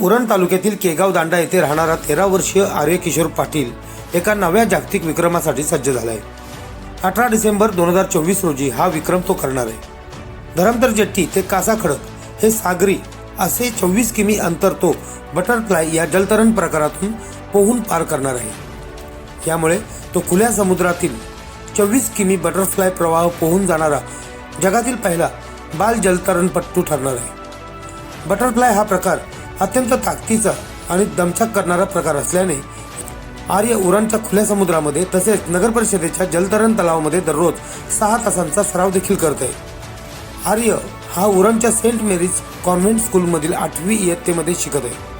तालुक्यातील केगाव दांडा येथे राहणारा तेरा वर्षीय आर्य किशोर पाटील एका नव्या जागतिक विक्रमासाठी सज्ज झाला आहे अठरा डिसेंबर दोन हजार चोवीस रोजी हा विक्रम तो करणार आहे. धरमतर जेट्टी ते कासा खडक हे सागरी असे चोवीस किमी अंतर तो बटरफ्लाय या जलतरण प्रकारातून पोहून पार करणार आहे. यामुळे तो खुल्या समुद्रातील चोवीस किमी बटरफ्लाय प्रवाह पोहून जाणारा जगातील पहिला बाल जलतरणपट्टू ठरणार आहे. बटरफ्लाय हा प्रकार अत्यंत ताकदीचा आणि दमछाक करणारा प्रकार असल्याने आर्य उरणच्या खुल्या समुद्रामध्ये तसेच नगर परिषदेच्या जलतरण तलावामध्ये दररोज सहा तासांचा सराव देखील करत. आहे आर्य हा उरणच्या सेंट मेरीज कॉन्व्हेंट स्कूलमधील आठवी इयत्तेमध्ये शिकत आहे.